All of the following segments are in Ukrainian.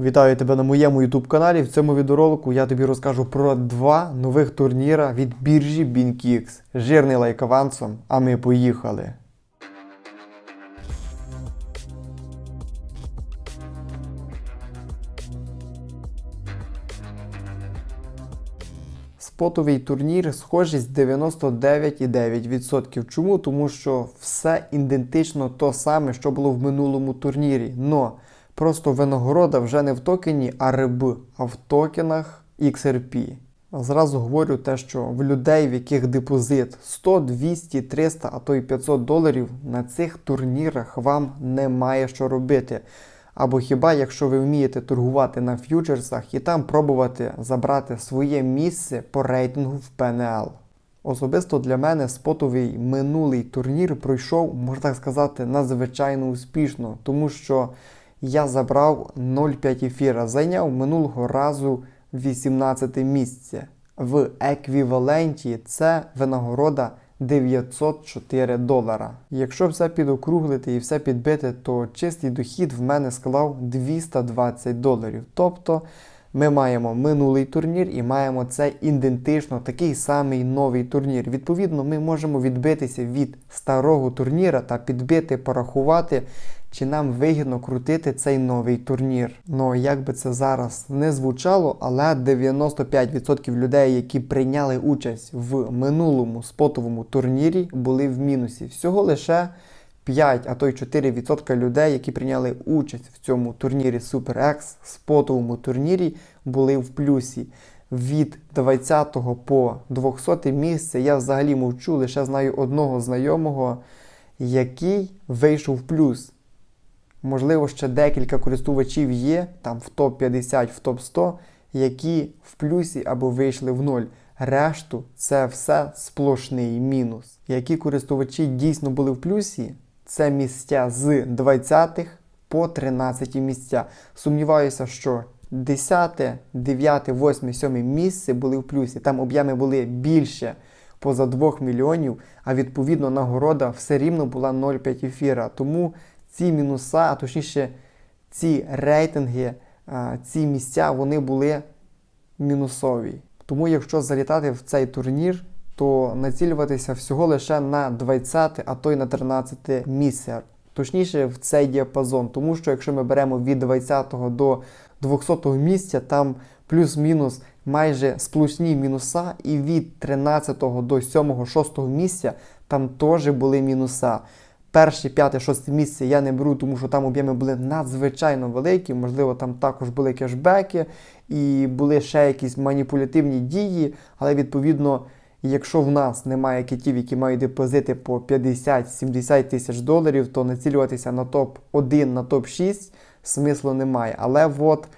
Вітаю тебе на моєму YouTube каналі. В цьому відеоролику я тобі розкажу про два нових турніра від біржі BinKix. Жирний лайк авансом, а ми поїхали. Спотовий турнір схожість 99,9%. Чому? Тому що все ідентично то саме, що було в минулому турнірі. Но просто винагорода вже не в токені ARB, а в токенах XRP. Зразу говорю те, що в людей, в яких депозит 100, 200, 300, а то й 500 доларів, на цих турнірах вам немає що робити. Або хіба якщо ви вмієте торгувати на ф'ючерсах і там пробувати забрати своє місце по рейтингу в ПНЛ. Особисто для мене спотовий минулий турнір пройшов, можна так сказати, надзвичайно успішно, тому що я забрав 0,5 ефіра, зайняв минулого разу 18 місце. В еквіваленті це винагорода 904 долара. Якщо все підокруглити і все підбити, то чистий дохід в мене склав 220 доларів. Тобто ми маємо минулий турнір і маємо цей ідентично такий самий новий турнір. Відповідно, ми можемо відбитися від старого турніра та підбити, порахувати, чи нам вигідно крутити цей новий турнір. Ну як би це зараз не звучало, але 95% людей, які прийняли участь в минулому спотовому турнірі, були в мінусі. Всього лише 5, а то й 4% людей, які прийняли участь в цьому турнірі SuperX, спотовому турнірі, були в плюсі. Від 20 по 200 місце я взагалі мовчу, лише знаю одного знайомого, який вийшов в плюс. Можливо, ще декілька користувачів є, там в топ-50, в топ-100, які в плюсі або вийшли в ноль. Решту це все сплошний мінус. Які користувачі дійсно були в плюсі, це місця з 20 по 13 місця. Сумніваюся, що 10, 9, 8, 7 місце були в плюсі. Там об'єми були більше поза 2 мільйонів, а відповідно нагорода все рівно була 0,5 ефіра. Тому ці мінуса, а точніше, ці рейтинги, ці місця, вони були мінусові. Тому, якщо залітати в цей турнір, то націлюватися всього лише на 20, а то й на 13 місце. Точніше, в цей діапазон. Тому що якщо ми беремо від 20 до 200 місця, там плюс-мінус майже сплошні мінуса, і від 13 до 7-6 місця там теж були мінуса. Перше, п'яте, шосте місце я не беру, тому що там об'єми були надзвичайно великі. Можливо, там також були кешбеки і були ще якісь маніпулятивні дії. Але відповідно, якщо в нас немає китів, які мають депозити по 50-70 тисяч доларів, то націлюватися на топ-1, на топ-6 смислу немає. Але от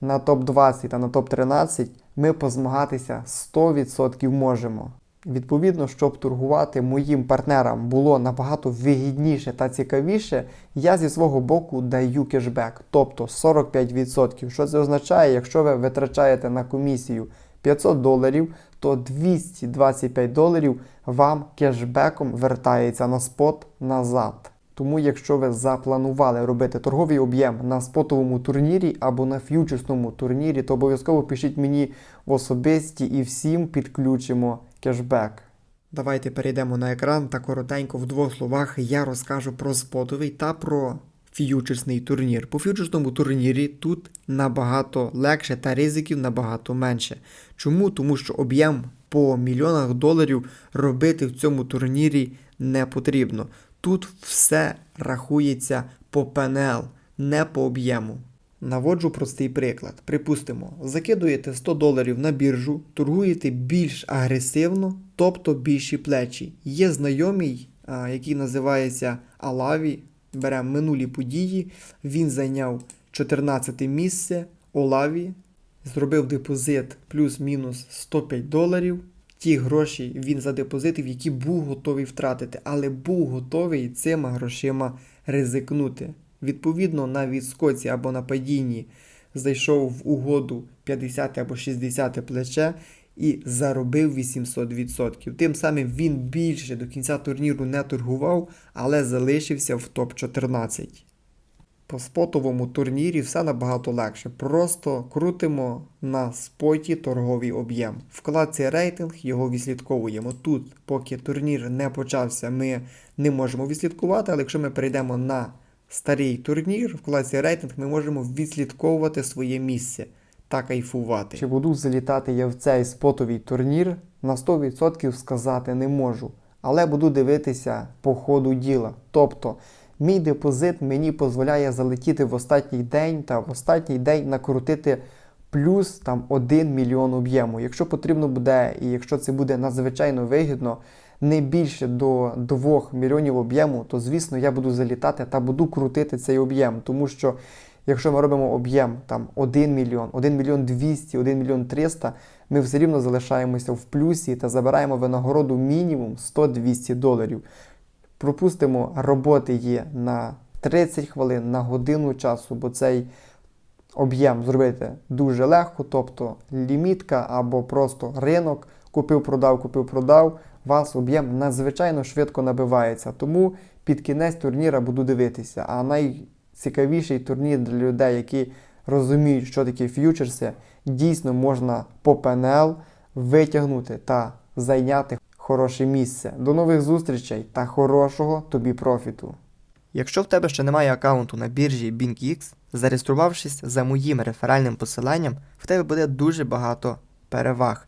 на топ-20 та на топ-13 ми позмагатися 100% можемо. Відповідно, щоб торгувати моїм партнерам було набагато вигідніше та цікавіше, я зі свого боку даю кешбек, тобто 45%. Що це означає, якщо ви витрачаєте на комісію 500 доларів, то 225 доларів вам кешбеком вертається на спот назад. Тому, якщо ви запланували робити торговий об'єм на спотовому турнірі або на ф'ючерсному турнірі, то обов'язково пишіть мені в особисті і всім підключимо кешбек. Давайте перейдемо на екран та коротенько в двох словах я розкажу про спотовий та про ф'ючерсний турнір. По ф'ючерсному турнірі тут набагато легше та ризиків набагато менше. Чому? Тому що об'єм по мільйонах доларів робити в цьому турнірі не потрібно. Тут все рахується по ПНЛ, не по об'єму. Наводжу простий приклад. Припустимо, закидуєте 100 доларів на біржу, торгуєте більш агресивно, тобто більші плечі. Є знайомий, який називається Алаві. Беремо минулі події. Він зайняв 14 місце Олаві, зробив депозит плюс-мінус 105 доларів. Ті гроші він задепозитив, які був готовий втратити, але був готовий цими грошима ризикнути. Відповідно, на відскоці або на падінні зайшов в угоду 50 або 60 плече і заробив 800%. Тим самим він більше до кінця турніру не торгував, але залишився в топ-14. по спотовому турнірі все набагато легше. Просто крутимо на споті торговий об'єм. Вкладці рейтинг його відслідковуємо. Тут, поки турнір не почався, ми не можемо відслідкувати, але якщо ми перейдемо на старий турнір, в вкладці рейтинг ми можемо відслідковувати своє місце та кайфувати. Чи буду залітати я в цей спотовий турнір, на 100% сказати не можу. Але буду дивитися по ходу діла. Тобто, мій депозит мені дозволяє залетіти в останній день та в останній день накрутити плюс там 1 мільйон об'єму. Якщо потрібно буде, і якщо це буде надзвичайно вигідно, не більше до 2 мільйонів об'єму, то звісно я буду залітати та буду крутити цей об'єм. Тому що якщо ми робимо об'єм там 1 мільйон, 1 мільйон 200, 1 мільйон 300, ми все рівно залишаємося в плюсі та забираємо винагороду мінімум 100-200 доларів. Пропустимо, роботи є на 30 хвилин, на годину часу, бо цей об'єм зробити дуже легко, тобто лімітка або просто ринок, купив-продав, купив-продав, у вас об'єм надзвичайно швидко набивається. Тому під кінець турніра буду дивитися. А найцікавіший турнір для людей, які розуміють, що таке ф'ючерси, дійсно можна по ПНЛ витягнути та зайняти хороше місце. До нових зустрічей та хорошого тобі профіту! Якщо в тебе ще немає аккаунту на біржі BingX, зареєструвавшись за моїм реферальним посиланням, в тебе буде дуже багато переваг.